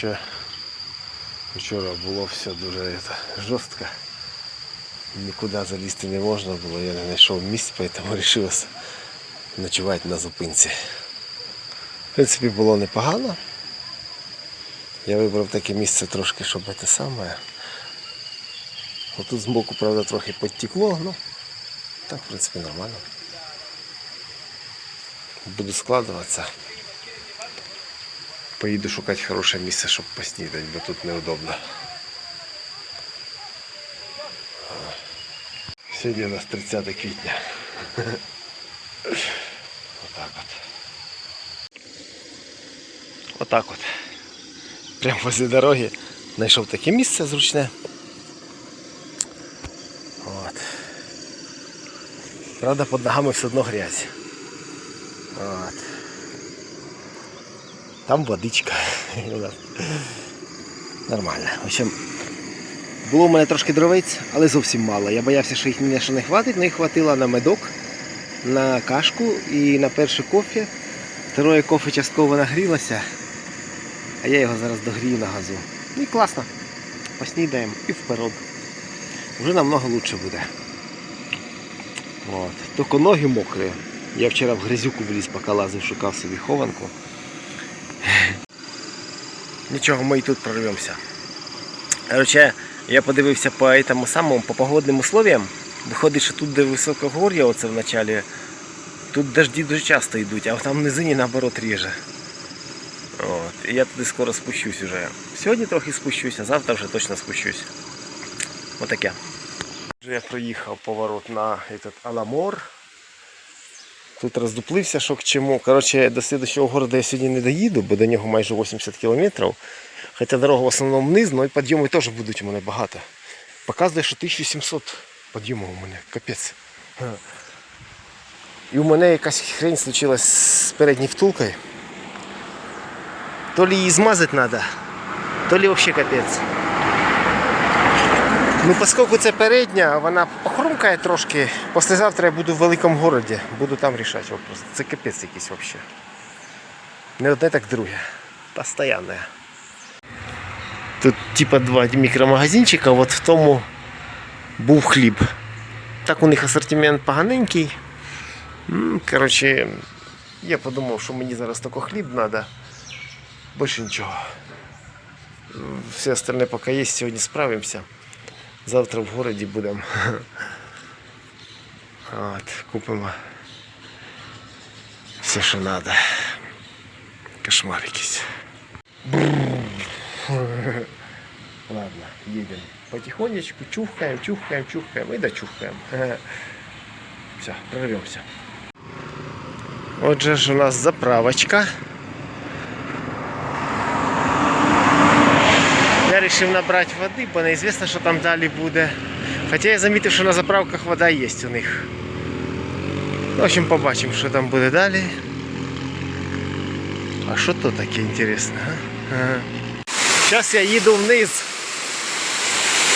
Коротше, вчора було все дуже это, жорстко. Нікуди залізти не можна було, я не знайшов місць, тому вирішив ночувати на зупинці. В принципі, було непогано. Я вибрав таке місце трошки, щоб те саме. Отут збоку, правда, трохи підтекло, ну так, в принципі, нормально. Буду складуватися. Поїду шукати хороше місце, щоб поснідати, бо тут неудобно. Сьогодні у нас 30 квітня. Отак от. Отак от. Прямо возле дороги знайшов таке місце зручне. От. Правда, під ногами все одно грязь. От. Там водичка. Нормально. В общем, було в мене трошки дровиць, але зовсім мало. Я боявся, що їх ні що не хватить, але їх хватило на медок, на кашку і на перший кофе. Второе кофе частково нагрілося, а я його зараз догрію на газу. Ну і класно. Поснідаємо і вперед. Вже намного лучше буде. От. Тільки ноги мокрі. Я вчора в грязюку вліз, поки лазив, шукав собі хованку. Нічого, ми і тут прорвемося. Короче, я подивився по этому самому, по погодним условиям. Виходить, що тут, де високогор'я, оце в началі, тут дожді дуже часто йдуть, а там в низині наоборот ріже. От. І я туди скоро спущусь уже. Сьогодні трохи спущусь, а завтра вже точно спущусь. Отаке. Вже я проїхав поворот на этот Аламор. Тут роздуплився, к чому. Коротше, до слідчого города я сьогодні не доїду, бо до нього майже 80 кілометрів. Хоча дорога в основному вниз, але і підйоми теж будуть у мене багато. Показує, що 1700 підйомів у мене. Капець. І у мене якась хрень случилась з передньою втулкою. То ли її змазати треба, то ли взагалі капець. Ну, оскільки це передня, вона похрумкає трошки. Післязавтра я буду в великому городі, буду там рішати вопрос. Це капець якийсь взагалі. Не одне, так друге. Постоянне. Тут типа два мікромагазинчика, от в тому був хліб. Так у них асортимент поганенький. Коротше, я подумав, що мені зараз тільки хліб треба. Більше нічого. Все остальне поки є, сьогодні справимося. Завтра в городі будемо. От, купимо все, що треба. Кошмар якийсь. Ладно, едем. Потихонечку чухаем, чухаем, чухаем и дочухаем. Все, прорвемся. Отже ж у нас заправочка. Я вирішив набрати води, бо неізвісно, що там далі буде. Хоча я замітив, що на заправках вода є у них. В общем, побачимо, що там буде далі. А що то таке інтересне? Зараз я їду вниз.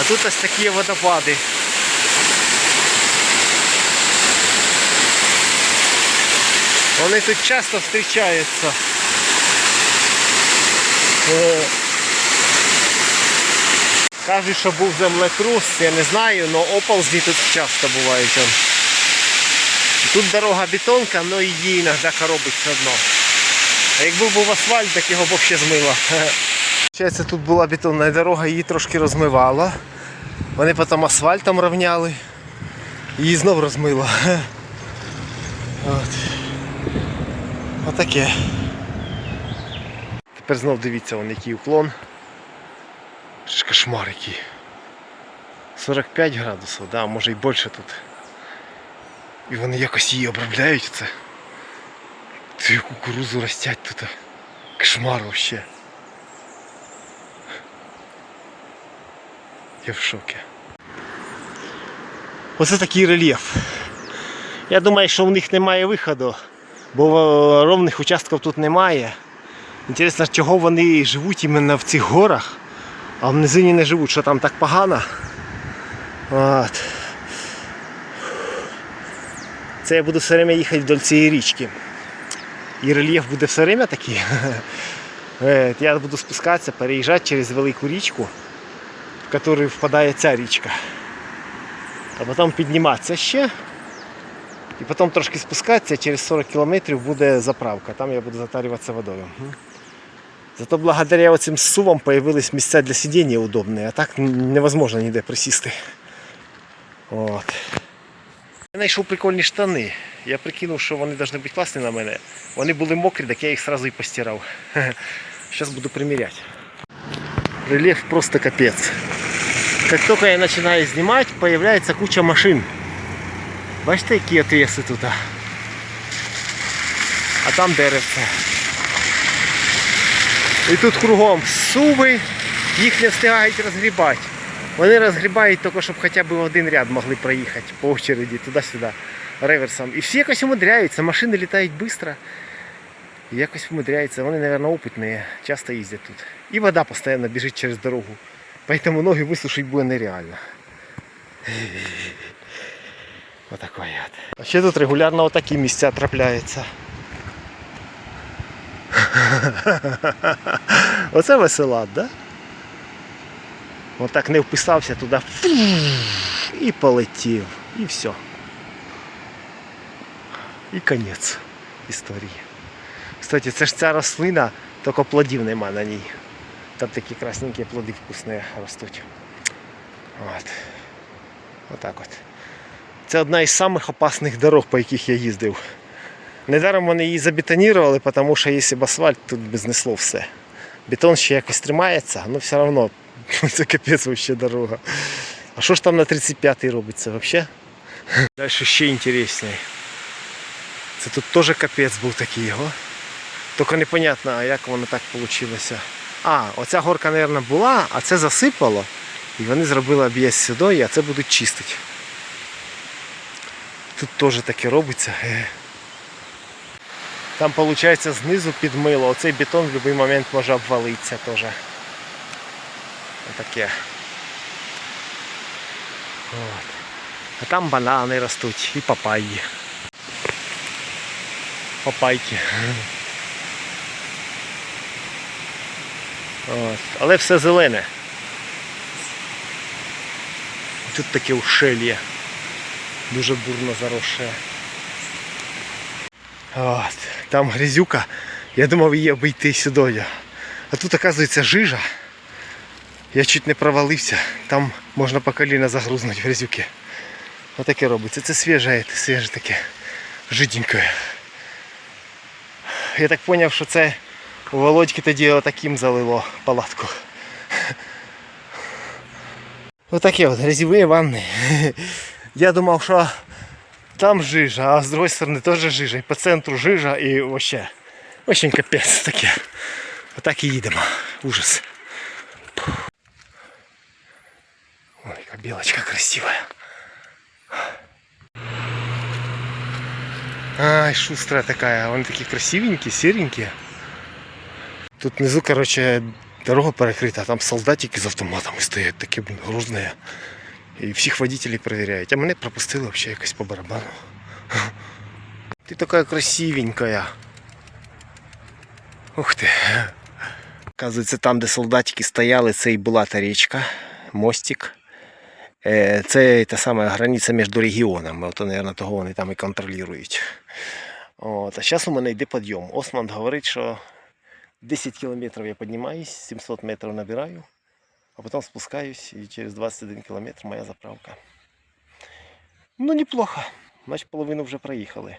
А тут ось такі водопади. Вони тут часто зустрічаються. Е, Кажуть, що був землетрус, я не знаю, але оползні тут часто бувають. Тут дорога бетонка, але її іноді коробить все одно. А якби був асфальт, так його б взагалі змило. Получається, тут була бетонна дорога, її трошки розмивало. Вони потім асфальтом рівняли. Її знов розмило. От. Отаке. Тепер знов дивіться, вон який уклон. Кошмар який. 45 градусів, да, може і більше тут. І вони якось її обробляють це. Цю кукурузу ростять тут. Кошмар вообще. Я в шокі. Оце такий рельєф. Я думаю, що в них немає виходу, бо ровних участків тут немає. Інтересно, чого вони живуть іменно в цих горах, а в низині не живуть, що там так погано. От. Це я буду все время їхати вдоль цієї річки. І рельєф буде все время такий. Е, Я буду спускатися, переїжджати через велику річку, в яку впадає ця річка. А потім підніматися ще. І потім трошки спускатися, через 40 кілометрів буде заправка. Там я буду затарюватися водою. Зато благодаря цим сувам появились місця для сидіння удобні, а так невозможно ніде присісти. От. Знайшов прикольні штани. Я прикинув, що вони повинні бути класні на мене. Вони були мокрі, так я їх одразу і постирав. Зараз буду приміряти. Рельєф просто капець. Як тільки я починаю знімати, появляється куча машин. Бачите, які отвеси тут. А там деревце. І тут кругом суви, їх не встигають розгрібати. Вони розгрібають тільки, щоб хоча б один ряд могли проїхати по очереді туди-сюди, реверсом. І всі якось умудряються, машини літають швидко. Якось умудряються, вони, мабуть, опитні, часто їздять тут. І вода постійно біжить через дорогу. Поэтому ноги висушити буде нереально. Отакой от. А ще тут регулярно отакі місця трапляються. Оце веселат, да? Отак не вписався туди і полетів. І все. І кінець історії. Кстати, це ж ця рослина, тільки плодів нема на ній. Там такі красненькі плоди вкусні ростуть. От. Отак от. Це одна із самих опасних дорог, по яких я їздив. Недаром вони її забетонували, тому що якщо б асфальт, тут би знесло все. Бетон ще якось тримається, але все одно це капець вообще дорога. А що ж там на 35-й робиться взагалі? Далі ще інтересніше. Це тут теж капець був такий. О? Тільки непонятно, як воно так вийшло. А, оця горка, мабуть, була, а це засипало. І вони зробили об'їзд сюди, а це будуть чистити. Тут теж таке робиться. Е. Там виходить знизу підмило. Оцей бетон в будь-який момент може обвалитися теж. Отаке. От. А там банани ростуть і папайї. Папайки. От. Але все зелене. Тут таке ушельє. Дуже бурно заросше. От. Там грязюка. Я думав її обійти сюди. А тут, оказується, жижа. Я чуть не провалився. Там можна по коліна загрузнути в грязюки. Отаке робиться. Це свіже, свіже таке. Жиденьке. Я так зрозумів, що це у Володьки тоді отаким залило палатку. Отакі от грязьові ванни. Я думав, що там жижа, а з другої сторони теж жижа. І по центру жижа і вообще. Очень капець таке. Отак і їдемо. Ужас. Ой, яка білочка красивая. Ай, шустрая такая. Вони такі красивенькі, серенькі. Тут внизу, короче, дорога перекрита, а там солдатики з автоматами стоять, такі блін, грузні. І всіх водителей перевіряють. А мене пропустили вообще якось по барабану. Ти така красивенькая. Ух ти. Оказується, там, де солдатики стояли, це і була та річка, мостик. Е, Це та сама границя між регіонами. От, мабуть, того вони там і контролюють. От, а зараз у мене йде підйом. Осман говорить, що 10 кілометрів я піднімаюсь, 700 метрів набираю, а потім спускаюсь і через 21 кілометр моя заправка. Ну, неплохо. Значить, половину вже проїхали.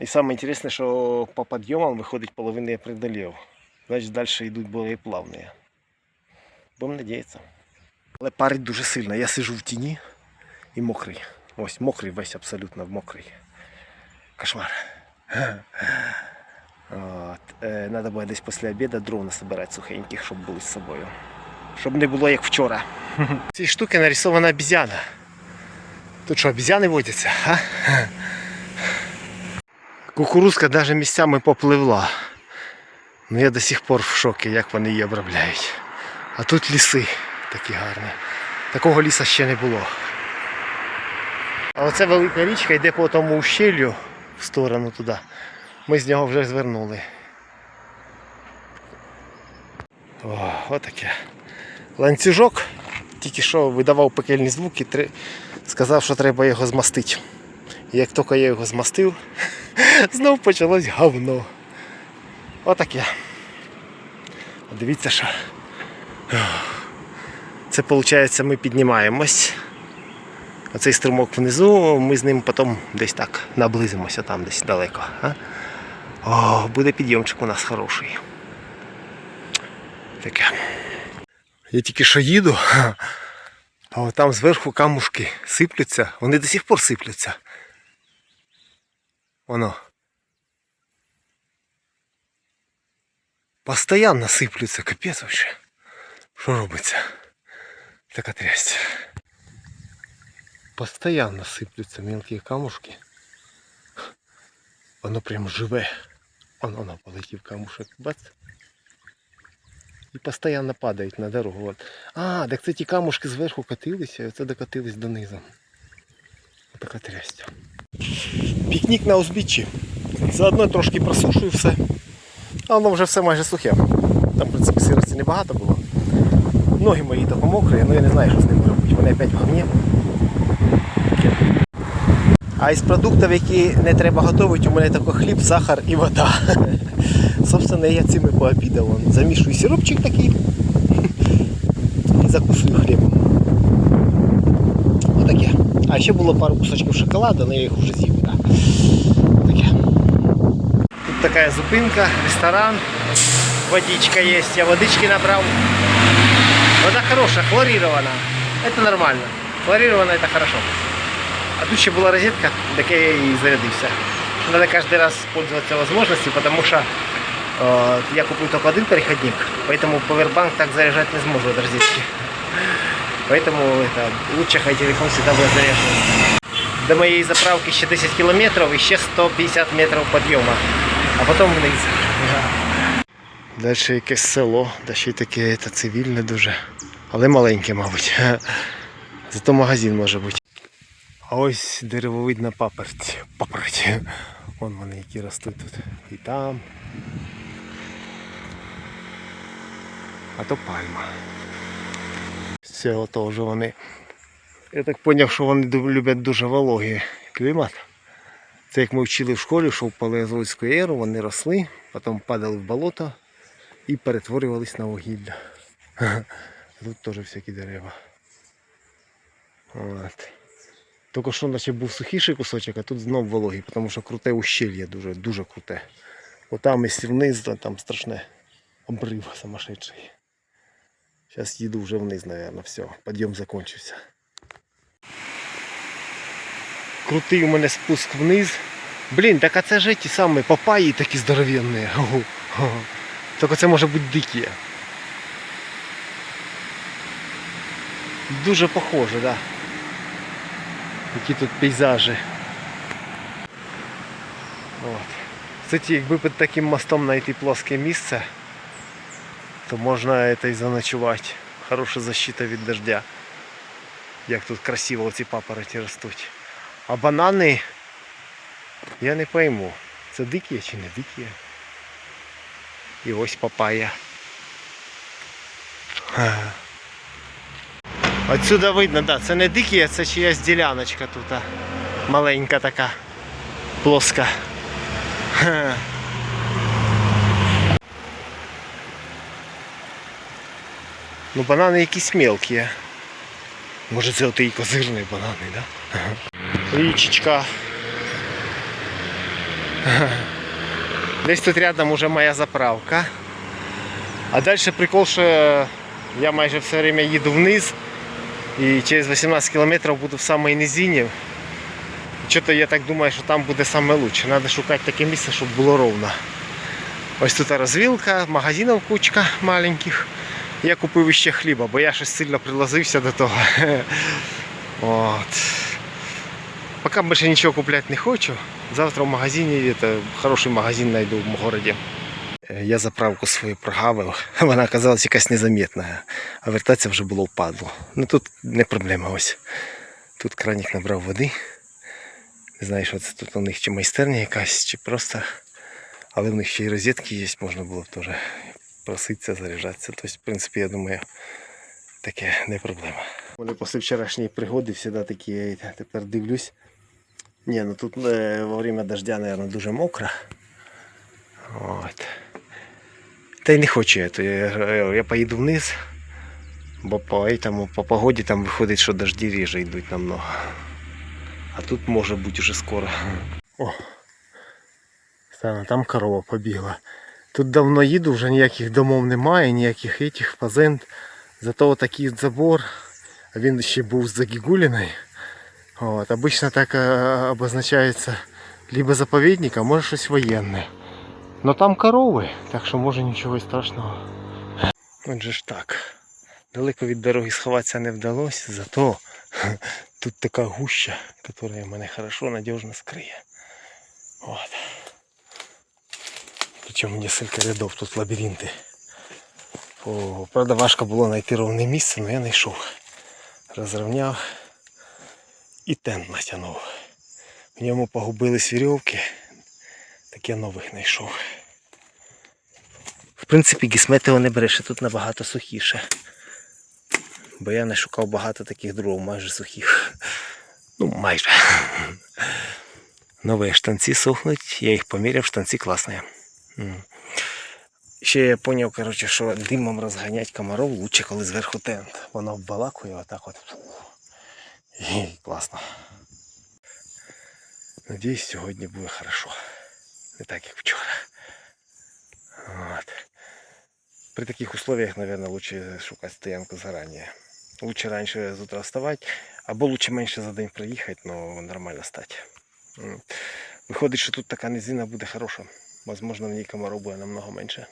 І інтересне, що по підйомам виходить половина я преодолів. Значить, далі йдуть більш плавні. Будемо надіятися. Але парить дуже сильно. Я сижу в тіні і мокрий. Ось мокрий весь абсолютно мокрий. Кошмар. От. Е, Надо буде десь після обіду дров насобирати сухеньких, щоб були з собою. Щоб не було як вчора. Ці штуки нарисована обезьяна. Тут що, обезьяни водяться, а? Кукурузка навіть місцями попливла. Ну я до сих пор в шокі, як вони її обробляють. А тут ліси такі гарні. Такого ліса ще не було. А оце велика річка йде по тому ущелью в сторону туди. Ми з нього вже звернули. О, отаке. Ланцюжок. Тільки що видавав пекельні звуки, тре- сказав, що треба його змастити. І як тільки я його змастив, знов почалось говно. Отаке. Дивіться, що. Це виходить, ми піднімаємось. Оцей струмок внизу, ми з ним потім десь так наблизимося там десь далеко. А? О, буде підйомчик у нас хороший. Таке. Я тільки що їду, а там зверху камушки сиплються. Вони до сих пор сиплються. Воно. Постоянно сиплються, капець вообще. Що робиться? Така трясть. Постоянно сиплються мелкі камушки. Воно прям живе. Воно, воно полетів камушек. Бац. І постійно падають на дорогу. От. А, так це ті камушки зверху катилися, і це докатились донизу. Отака трясть. Пікнік на узбіччі. Заодно трошки просушую все. А воно вже все майже сухе. Там, в принципі, сирості небагато було. Ноги мої тако мокрі, ну я не знаю, що з ними робити. Вони опять в говні. А із продуктів, які не треба готувати, у мене тільки хліб, сахар і вода. Собственно, я цими пообідав. Замішую сиропчик такий і закусую хлібом. Отаке. А ще було пару кусочків шоколаду, але я їх вже з'їв. Да. Таке. Тут така зупинка, ресторан, водичка є, я водички набрав. Вода хорошая, хлорирована. Это нормально. Хлорирована это хорошо. А тут ще була розетка, так я і зарядився. Надо каждый раз пользоваться возможностью, потому что э, я купил только один переходник, поэтому повербанк так заряжать не сможет от розетки. Поэтому это, лучше хай телефон всегда будет заряжен. До моей заправки ще 10 километров и ще 150 метров подъема, а потом вниз. Далі якесь село, да ще й таке це цивільне дуже. Але маленьке, мабуть. Зато магазин може бути. А ось деревовидна паперть. Паперть. Вон вони які ростуть тут. І там. А то пальма. З цього теж вони. Я так зрозумів, що вони люблять дуже вологий клімат. Це як ми вчили в школі, що в палеозойську еру вони росли, потім падали в болото і перетворювались на вугілля. Тут теж всякі дерева. От. Тільки що наче був сухіший кусочок, а тут знов вологий, тому що круте ущелье дуже, дуже круте. Отам якщо вниз, там страшне обрив сумасшедший. Зараз їду вже вниз, мабуть, все, підйом закінчився. Крутий у мене спуск вниз. Блін, так а це ж ті самі папаї такі здоровенні. Тільки це може бути дикі. Дуже похоже, да. Які тут пейзажі. От. Кстати, якби під таким мостом знайти плоске місце, то можна це і заночувати. Хороша защита від дождя. Як тут красиво ці папороті ростуть. А банани я не пойму, це дикі чи не дикі. І ось папая. Отсюда видно, да, це не дикі, а це чиясь діляночка тут. Маленька така. Плоска. Ну банани якісь мелкі. Може це отий козирний банани, да? Річечка. Десь тут рядом уже моя заправка. А далі прикол, що я майже все время їду вниз і через 18 кілометрів буду в самій низині. Що-то я так думаю, що там буде лучше. Треба шукати таке місце, щоб було ровно. Ось тут розвілка, магазинів кучка маленьких. Я купив ще хліба, бо я щось сильно прилазився до того. От. Поки більше нічого купляти не хочу. Завтра в магазині, хороший магазин знайду в місті. Я заправку свою прогавив, вона оказалась якась незамітна, а вертатися вже було впадло. Ну тут не проблема ось. Тут кранік набрав води. Не знаю, що це тут у них чи майстерня якась, чи просто. Але в них ще й розетки є, можна було б теж проситься, заряджатися. Тобто, в принципі, я думаю, таке не проблема. Вони після вчорашньої пригоди завжди такі, я тепер дивлюсь. Ні, ну тут е, во время дождя, мабуть, дуже мокро. От. Та й не хочу я, то я, говорю, я поїду вниз, бо по, этому, по погоді там виходить, що дожді ріже йдуть намного. А тут може бути вже скоро. О, Стана, там корова побігла. Тут давно їду, вже ніяких домов немає, ніяких этих фазенд. Зато такий забор. А він ще був з Загігуліною. От, обычно так е, обозначається либо заповідник, а може щось воєнне. Но там корови, так що може нічого страшного. Отже ж так. Далеко від дороги сховатися не вдалося, зато тут така гуща, яка мене хорошо, надіжно скриє. От. Причому несколько рядов тут лабіринти. О, правда, важко було знайти ровне місце, але я знайшов. Розрівняв і тент натягнув. В ньому погубились вірьовки, так я нових знайшов. В принципі, гісметео не бреше, тут набагато сухіше. Бо я не шукав багато таких дров, майже сухих. Ну, майже. Нові штанці сохнуть, я їх поміряв, штанці класні. Ще я зрозумів, коротше, що димом розганять комаров лучше, коли зверху тент. Воно оббалакує отак от. І класно. Надіюсь, сьогодні буде хорошо. Не так, як вчора. От. При таких условиях, наверное, лучше шукать стоянку заранее. Лучше раньше с утра вставать, або лучше менше за день проїхати, но нормально стати. Виходить, що тут така низина буде хороша. Возможно, в ній комаров буде намного менше.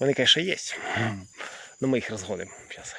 Вони, конечно, є. Но ми їх розгонимо зараз.